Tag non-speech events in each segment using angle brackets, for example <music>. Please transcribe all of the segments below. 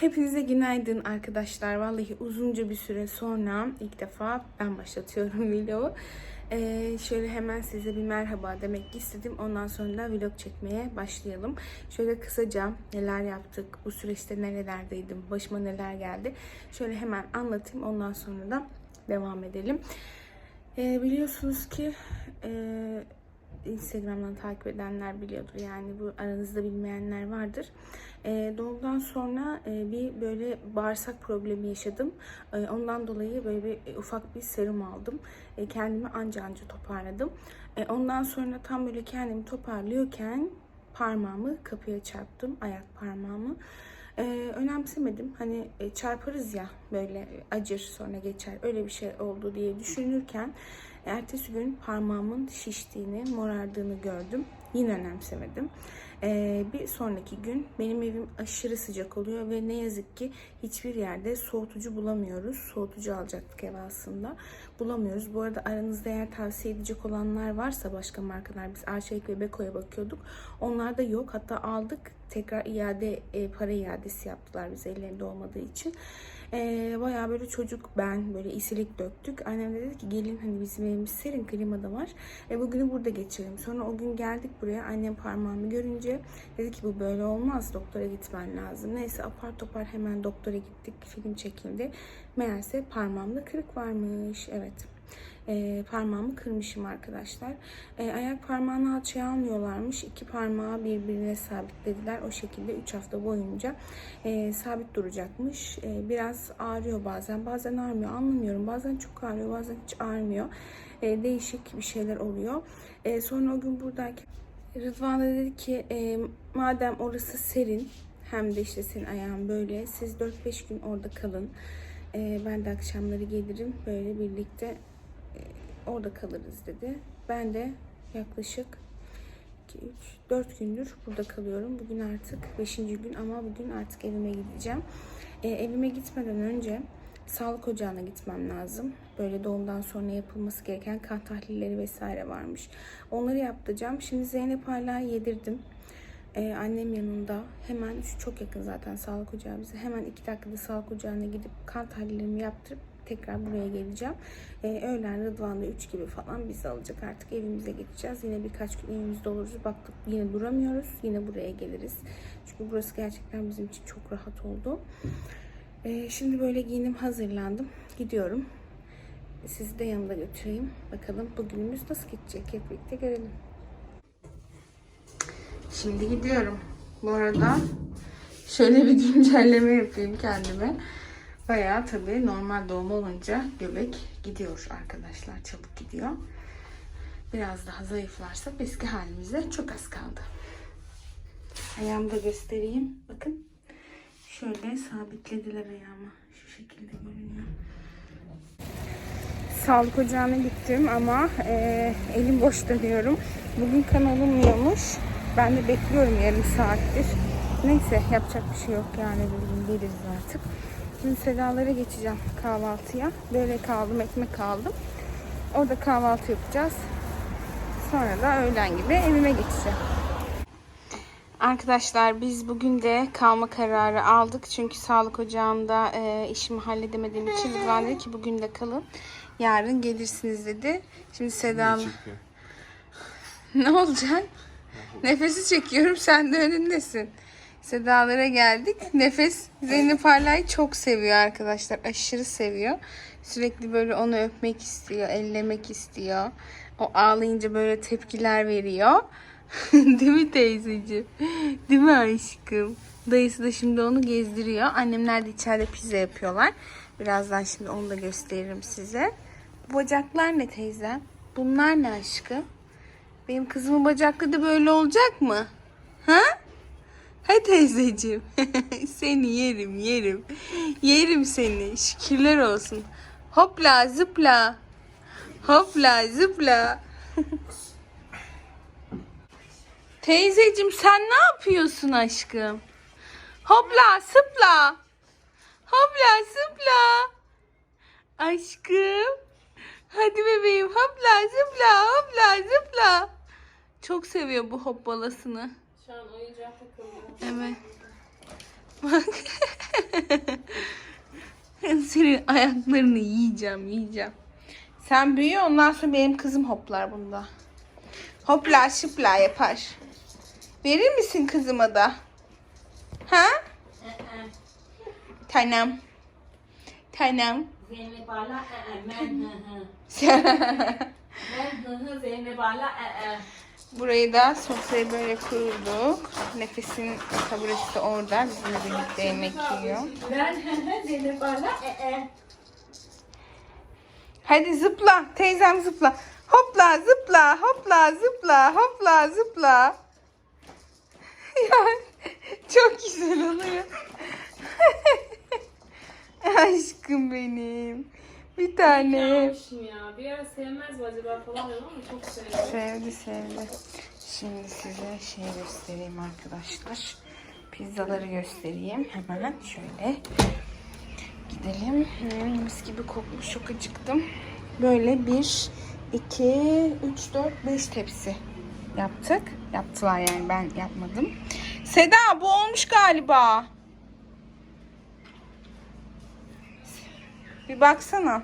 Hepinize günaydın arkadaşlar. Vallahi uzunca bir süre sonra ilk defa ben başlatıyorum <laughs> vlogu. Ee, şöyle hemen size bir merhaba demek istedim. Ondan sonra da vlog çekmeye başlayalım. Şöyle kısaca neler yaptık, bu süreçte nerelerdeydim, başıma neler geldi. Şöyle hemen anlatayım. Ondan sonra da devam edelim. Ee, biliyorsunuz ki e, Instagram'dan takip edenler biliyordur. Yani bu aranızda bilmeyenler vardır. E, doğumdan sonra e, bir böyle bağırsak problemi yaşadım. E, ondan dolayı böyle bir e, ufak bir serum aldım. E, kendimi anca anca toparladım. E, ondan sonra tam böyle kendimi toparlıyorken parmağımı kapıya çarptım. Ayak parmağımı. E, önemsemedim. Hani e, çarparız ya böyle acır sonra geçer. Öyle bir şey oldu diye düşünürken ertesi gün parmağımın şiştiğini, morardığını gördüm. Yine önemsemedim. Ee, bir sonraki gün benim evim aşırı sıcak oluyor ve ne yazık ki hiçbir yerde soğutucu bulamıyoruz. Soğutucu alacaktık ev aslında. Bulamıyoruz. Bu arada aranızda eğer tavsiye edecek olanlar varsa başka markalar biz Arçelik ve Beko'ya bakıyorduk. Onlar da yok. Hatta aldık. Tekrar iade e, para iadesi yaptılar bize ellerinde olmadığı için. E, bayağı böyle çocuk ben böyle isilik döktük. Annem de dedi ki gelin hani bizim evimiz serin klima da var. E, bugünü burada geçirelim. Sonra o gün geldik buraya. Annem parmağımı görünce dedi ki bu böyle olmaz. Doktora gitmen lazım. Neyse apar topar hemen doktora gittik. Film çekildi. Meğerse parmağımda kırık varmış. Evet. E, parmağımı kırmışım arkadaşlar. E, ayak parmağını alçıya almıyorlarmış. İki parmağı birbirine sabitlediler. O şekilde 3 hafta boyunca e, sabit duracakmış. E, biraz ağrıyor bazen. Bazen ağrımıyor. Anlamıyorum. Bazen çok ağrıyor. Bazen hiç ağrımıyor. E, değişik bir şeyler oluyor. E, sonra o gün buradayken Rıdvan da dedi ki e, madem orası serin hem de işte senin ayağın böyle siz 4-5 gün orada kalın. E, ben de akşamları gelirim böyle birlikte orada kalırız dedi. Ben de yaklaşık 2, 3, 4 gündür burada kalıyorum. Bugün artık 5. gün ama bugün artık evime gideceğim. E, evime gitmeden önce sağlık ocağına gitmem lazım. Böyle doğumdan sonra yapılması gereken kan tahlilleri vesaire varmış. Onları yaptıracağım. Şimdi Zeynep hala yedirdim. Ee, annem yanında hemen şu çok yakın zaten sağlık ocağı bize. Hemen iki dakikada sağlık ocağına gidip kan tahlillerimi yaptırıp tekrar buraya geleceğim. Ee, öğlen Rıdvan'da 3 gibi falan bizi alacak artık evimize gideceğiz. Yine birkaç gün evimizde oluruz. Baktık yine duramıyoruz. Yine buraya geliriz. Çünkü burası gerçekten bizim için çok rahat oldu. Ee, şimdi böyle giyinim hazırlandım. Gidiyorum. Sizi de yanımda götüreyim. Bakalım bugünümüz nasıl geçecek hep birlikte görelim. Şimdi gidiyorum. Bu arada şöyle bir <laughs> güncelleme yapayım kendime. Bayağı tabii normal doğum olunca göbek gidiyor arkadaşlar. Çabuk gidiyor. Biraz daha zayıflarsa eski halimize çok az kaldı. Ayağımı da göstereyim. Bakın. Şöyle sabitlediler ayağımı. Şu şekilde görünüyor. Sağlık ocağına gittim ama e, elim boş dönüyorum. Bugün kan alınmıyormuş. Ben de bekliyorum yarım saattir. Neyse yapacak bir şey yok yani bugün geliriz artık. Şimdi Sedalara geçeceğim kahvaltıya. Böyle kaldım, ekmek aldım. Orada kahvaltı yapacağız. Sonra da öğlen gibi evime geçeceğim. Arkadaşlar biz bugün de kalma kararı aldık. Çünkü sağlık ocağında e, işimi halledemediğim için Rıdvan dedi ki bugün de kalın. Yarın gelirsiniz dedi. Şimdi Seda <laughs> ne olacak? Nefesi çekiyorum sen de önündesin. Sedalara geldik. Nefes Zeynep Parla'yı çok seviyor arkadaşlar. Aşırı seviyor. Sürekli böyle onu öpmek istiyor, ellemek istiyor. O ağlayınca böyle tepkiler veriyor. <laughs> Değil mi teyzeciğim? Değil mi aşkım? Dayısı da şimdi onu gezdiriyor. Annemler de içeride pizza yapıyorlar. Birazdan şimdi onu da gösteririm size. Bacaklar ne teyzem? Bunlar ne aşkım? Benim kızımın bacakları da böyle olacak mı? Ha? Ha teyzeciğim. <laughs> seni yerim yerim. Yerim seni. Şükürler olsun. Hopla zıpla. Hopla zıpla. <laughs> Teyzeciğim sen ne yapıyorsun aşkım? Hopla zıpla. Hopla zıpla. Aşkım. Hadi bebeğim hopla zıpla hopla zıpla. Çok seviyor bu hoppalasını. Şu an oyuncağa takılıyor. Evet. Bak. senin ayaklarını yiyeceğim yiyeceğim. Sen büyü ondan sonra benim kızım hoplar bunda. Hopla şıpla yapar. Verir misin kızıma da? Ha? Tamam. Tamam. Zeynep Ala e e hı Zeynep Ala e. Burayı da sofrayı böyle kurduk. Nefesin taburesi de orada. Bizimle birlikte yemek yiyor. Ben <laughs> Zeynep Ala e e. Hadi zıpla. Teyzem zıpla. Hopla zıpla hopla zıpla hopla zıpla. <laughs> Ya çok güzel oluyor. <laughs> Aşkım benim. Bir tane. Yapmışım ya. Bir ara sevmez mi acaba falan dedim ama çok sevdim. Sevdi sevdi. Şimdi size şey göstereyim arkadaşlar. Pizzaları göstereyim. Hemen şöyle gidelim. Hmm, mis gibi kokmuş. Çok acıktım. Böyle bir, iki, üç, dört, beş tepsi yaptık. Yaptılar yani ben yapmadım. Seda bu olmuş galiba. Bir baksana.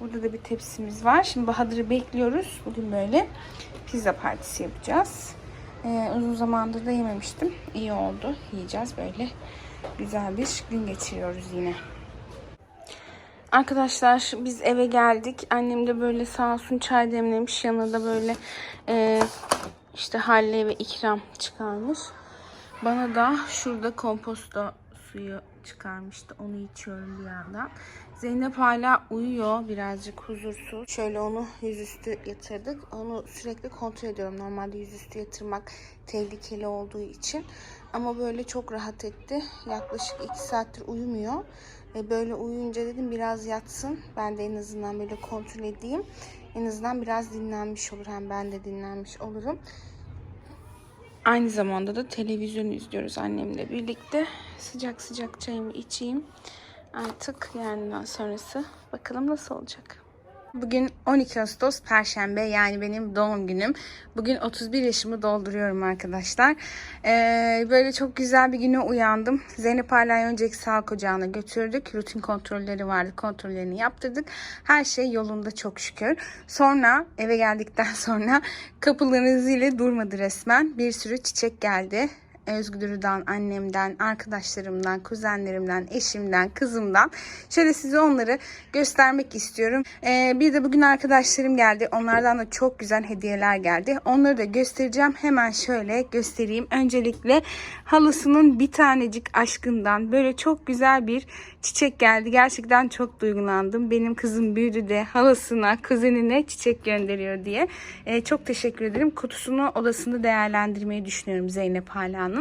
Burada da bir tepsimiz var. Şimdi Bahadır'ı bekliyoruz. Bugün böyle pizza partisi yapacağız. Ee, uzun zamandır da yememiştim. İyi oldu. Yiyeceğiz böyle. Güzel bir gün geçiriyoruz yine. Arkadaşlar biz eve geldik. Annem de böyle sağ olsun çay demlemiş. Yanına da böyle e, işte halle ve ikram çıkarmış. Bana da şurada komposto suyu çıkarmıştı. Onu içiyorum bir yandan. Zeynep hala uyuyor. Birazcık huzursuz. Şöyle onu yüzüstü yatırdık. Onu sürekli kontrol ediyorum. Normalde yüzüstü yatırmak tehlikeli olduğu için. Ama böyle çok rahat etti. Yaklaşık 2 saattir uyumuyor. E, Böyle uyuyunca dedim biraz yatsın. Ben de en azından böyle kontrol edeyim. En azından biraz dinlenmiş olur. Hem ben de dinlenmiş olurum. Aynı zamanda da televizyon izliyoruz annemle birlikte. Sıcak sıcak çayımı içeyim. Artık yarından sonrası bakalım nasıl olacak. Bugün 12 Ağustos Perşembe yani benim doğum günüm. Bugün 31 yaşımı dolduruyorum arkadaşlar. Ee, böyle çok güzel bir güne uyandım. Zeynep Ala'yı önceki sağlık ocağına götürdük. Rutin kontrolleri vardı. Kontrollerini yaptırdık. Her şey yolunda çok şükür. Sonra eve geldikten <laughs> sonra kapıların zili durmadı resmen. Bir sürü çiçek geldi. Özgür'den, annemden, arkadaşlarımdan, kuzenlerimden, eşimden, kızımdan. Şöyle size onları göstermek istiyorum. Ee, bir de bugün arkadaşlarım geldi. Onlardan da çok güzel hediyeler geldi. Onları da göstereceğim. Hemen şöyle göstereyim. Öncelikle halasının bir tanecik aşkından böyle çok güzel bir çiçek geldi. Gerçekten çok duygulandım. Benim kızım büyüdü de halasına, kuzenine çiçek gönderiyor diye. Ee, çok teşekkür ederim. Kutusunu odasında değerlendirmeyi düşünüyorum Zeynep Hala'nın.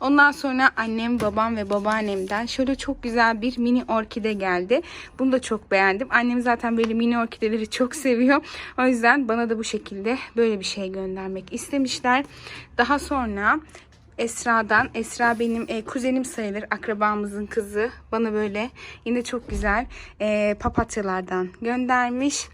Ondan sonra annem, babam ve babaannemden şöyle çok güzel bir mini orkide geldi. Bunu da çok beğendim. Annem zaten böyle mini orkideleri çok seviyor. O yüzden bana da bu şekilde böyle bir şey göndermek istemişler. Daha sonra Esra'dan. Esra benim e, kuzenim sayılır. Akrabamızın kızı. Bana böyle yine çok güzel e, papatyalardan göndermiş.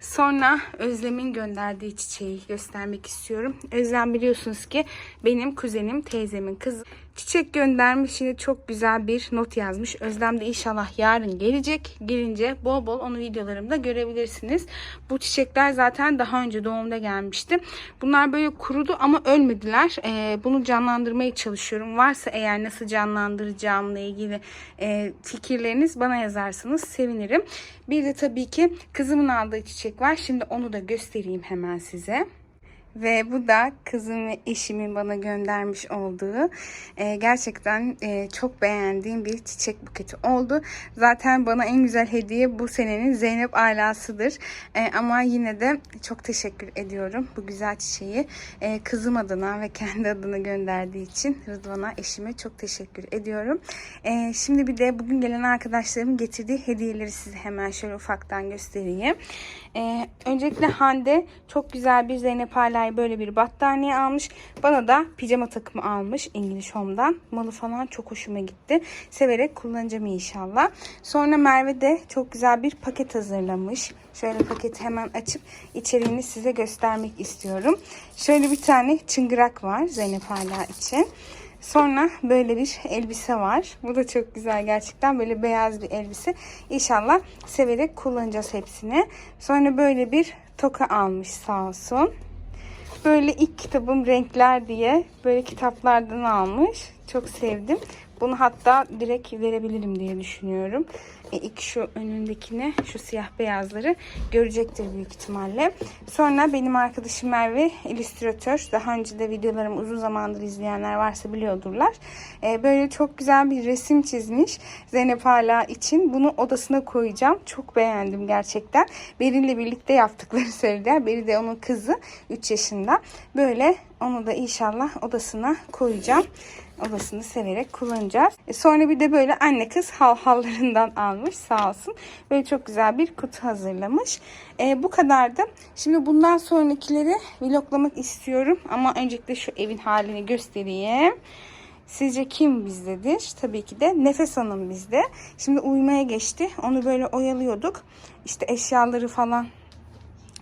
Sonra Özlem'in gönderdiği çiçeği göstermek istiyorum. Özlem biliyorsunuz ki benim kuzenim, teyzemin kızı. Çiçek göndermiş yine çok güzel bir not yazmış. Özlem de inşallah yarın gelecek. Gelince bol bol onu videolarımda görebilirsiniz. Bu çiçekler zaten daha önce doğumda gelmişti. Bunlar böyle kurudu ama ölmediler. Ee, bunu canlandırmaya çalışıyorum. Varsa eğer nasıl canlandıracağımla ilgili e, fikirleriniz bana yazarsanız sevinirim. Bir de tabii ki kızımın aldığı çiçek var. Şimdi onu da göstereyim hemen size. Ve bu da kızım ve eşimin bana göndermiş olduğu e, gerçekten e, çok beğendiğim bir çiçek buketi oldu. Zaten bana en güzel hediye bu senenin Zeynep Aila'sıdır. E, ama yine de çok teşekkür ediyorum bu güzel çiçeği e, kızım adına ve kendi adına gönderdiği için Rıdvan'a eşime çok teşekkür ediyorum. E, şimdi bir de bugün gelen arkadaşlarımın getirdiği hediyeleri size hemen şöyle ufaktan göstereyim. E, öncelikle Hande çok güzel bir Zeynep Aila'ya böyle bir battaniye almış. Bana da pijama takımı almış English Home'dan. Malı falan çok hoşuma gitti. Severek kullanacağım inşallah. Sonra Merve de çok güzel bir paket hazırlamış. Şöyle paketi hemen açıp içeriğini size göstermek istiyorum. Şöyle bir tane çıngırak var Zeynep Ala için. Sonra böyle bir elbise var. Bu da çok güzel gerçekten. Böyle beyaz bir elbise. İnşallah severek kullanacağız hepsini. Sonra böyle bir toka almış sağ olsun. Böyle ilk kitabım Renkler diye böyle kitaplardan almış. Çok sevdim. Bunu hatta direkt verebilirim diye düşünüyorum. E, ilk şu önündekini, şu siyah beyazları görecektir büyük ihtimalle. Sonra benim arkadaşım Merve illüstratör. Daha önce de videolarımı uzun zamandır izleyenler varsa biliyordurlar. E, böyle çok güzel bir resim çizmiş Zeynep Hala için. Bunu odasına koyacağım. Çok beğendim gerçekten. Berin'le birlikte yaptıkları söylediler. Beri de onun kızı 3 yaşında. Böyle onu da inşallah odasına koyacağım. Odasını severek kullanacağız. E, sonra bir de böyle anne kız hal hallarından almış sağ olsun. Böyle çok güzel bir kutu hazırlamış. E, bu kadardı. Şimdi bundan sonrakileri vloglamak istiyorum. Ama öncelikle şu evin halini göstereyim. Sizce kim bizdedir? Tabii ki de Nefes Hanım bizde. Şimdi uyumaya geçti. Onu böyle oyalıyorduk. İşte eşyaları falan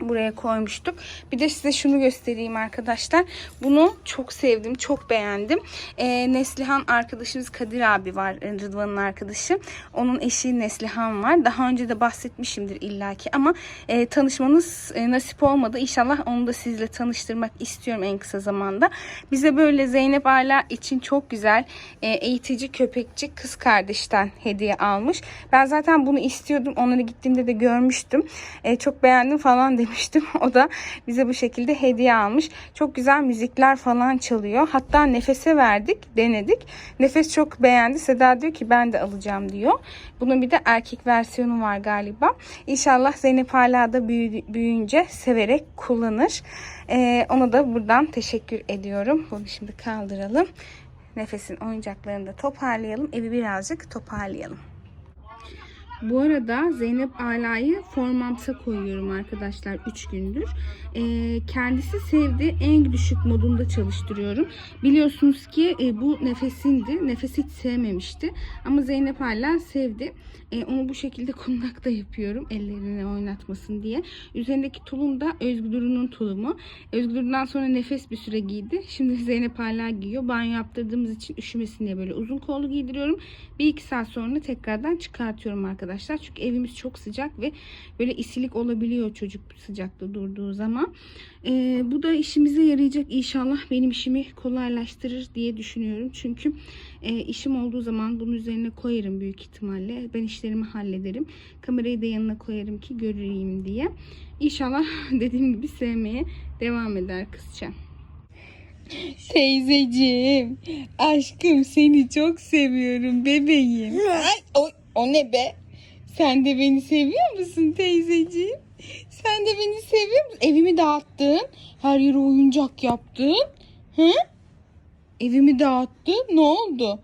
buraya koymuştuk. Bir de size şunu göstereyim arkadaşlar. Bunu çok sevdim, çok beğendim. Ee, Neslihan arkadaşımız Kadir abi var, e, Rıdvan'ın arkadaşı. Onun eşi Neslihan var. Daha önce de bahsetmişimdir illaki ama e, tanışmanız e, nasip olmadı. İnşallah onu da sizle tanıştırmak istiyorum en kısa zamanda. Bize böyle Zeynep Ala için çok güzel e, eğitici köpekçi kız kardeşten hediye almış. Ben zaten bunu istiyordum. Onları gittiğimde de görmüştüm. E, çok beğendim falan demiştim. <laughs> O da bize bu şekilde hediye almış. Çok güzel müzikler falan çalıyor. Hatta Nefes'e verdik, denedik. Nefes çok beğendi. Seda diyor ki ben de alacağım diyor. Bunun bir de erkek versiyonu var galiba. İnşallah Zeynep hala da büyü- büyüyünce severek kullanır. E, ona da buradan teşekkür ediyorum. Bunu şimdi kaldıralım. Nefes'in oyuncaklarını da toparlayalım. Evi birazcık toparlayalım. Bu arada Zeynep Ala'yı formamsa koyuyorum arkadaşlar 3 gündür. Ee, kendisi sevdi. En düşük modunda çalıştırıyorum. Biliyorsunuz ki e, bu nefesindi. Nefes hiç sevmemişti. Ama Zeynep Ala sevdi. E, onu bu şekilde <laughs> kundakta yapıyorum. Ellerini oynatmasın diye. Üzerindeki tulum da Özgür'ün tulumu. Özgür'den sonra nefes bir süre giydi. Şimdi <laughs> Zeynep hala giyiyor. Banyo yaptırdığımız için üşümesin diye böyle uzun kollu giydiriyorum. Bir iki saat sonra tekrardan çıkartıyorum arkadaşlar. Çünkü evimiz çok sıcak ve böyle isilik olabiliyor çocuk sıcakta durduğu zaman. Ee, bu da işimize yarayacak inşallah benim işimi kolaylaştırır diye düşünüyorum. Çünkü e, işim olduğu zaman bunun üzerine koyarım büyük ihtimalle. Ben işlerimi hallederim. Kamerayı da yanına koyarım ki göreyim diye. İnşallah <laughs> dediğim gibi sevmeye devam eder kızca. Teyzeciğim, aşkım seni çok seviyorum bebeğim. Ay, o, o ne be? Sen de beni seviyor musun teyzeciğim? Sen de beni seviyor musun? Evimi dağıttın. Her yere oyuncak yaptın. Hı? Evimi dağıttın. Ne oldu?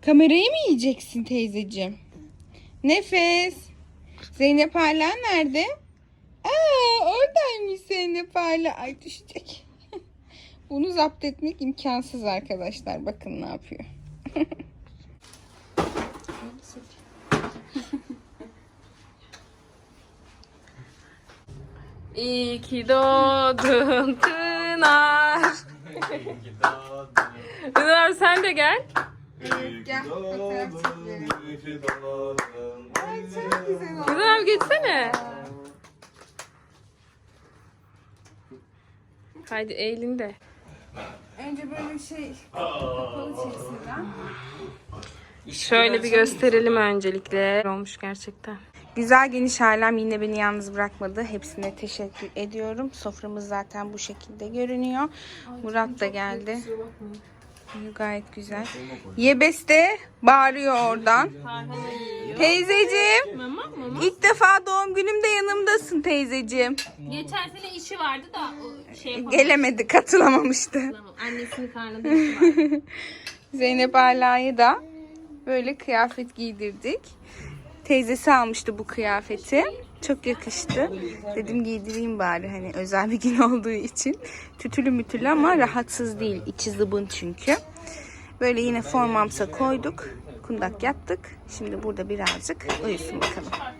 Kamerayı mı yiyeceksin teyzeciğim? Nefes. Zeynep hala nerede? Aa, oradaymış Zeynep hala. Ay düşecek. <laughs> Bunu zapt etmek imkansız arkadaşlar. Bakın ne yapıyor. <laughs> <laughs> İyi ki doğdun Pınar. Pınar sen de gel. Ay çok güzel oldu. Pınar geçsene. Haydi eğilin de. Önce böyle şey kapalı çeksinler. Şöyle bir gösterelim öncelikle. Olmuş gerçekten. Güzel geniş ailem yine beni yalnız bırakmadı. Hepsine teşekkür ediyorum. Soframız zaten bu şekilde görünüyor. Murat da geldi. Gayet güzel. Yebes de bağırıyor oradan. Teyzeciğim. Mama mama. ilk defa doğum günümde yanımdasın teyzeciğim. Geçen sene işi vardı da o şey yapamadı. Gelemedi, katılamamıştı. Annesinin karnında <laughs> işi vardı. Zeynep Ala'yı da böyle kıyafet giydirdik. Teyzesi almıştı bu kıyafeti. Çok yakıştı. Dedim giydireyim bari hani özel bir gün <laughs> olduğu için. Tütülü mütülü ama rahatsız değil. İçi zıbın çünkü. Böyle yine formamsa koyduk. Kundak yaptık. Şimdi burada birazcık uyusun bakalım.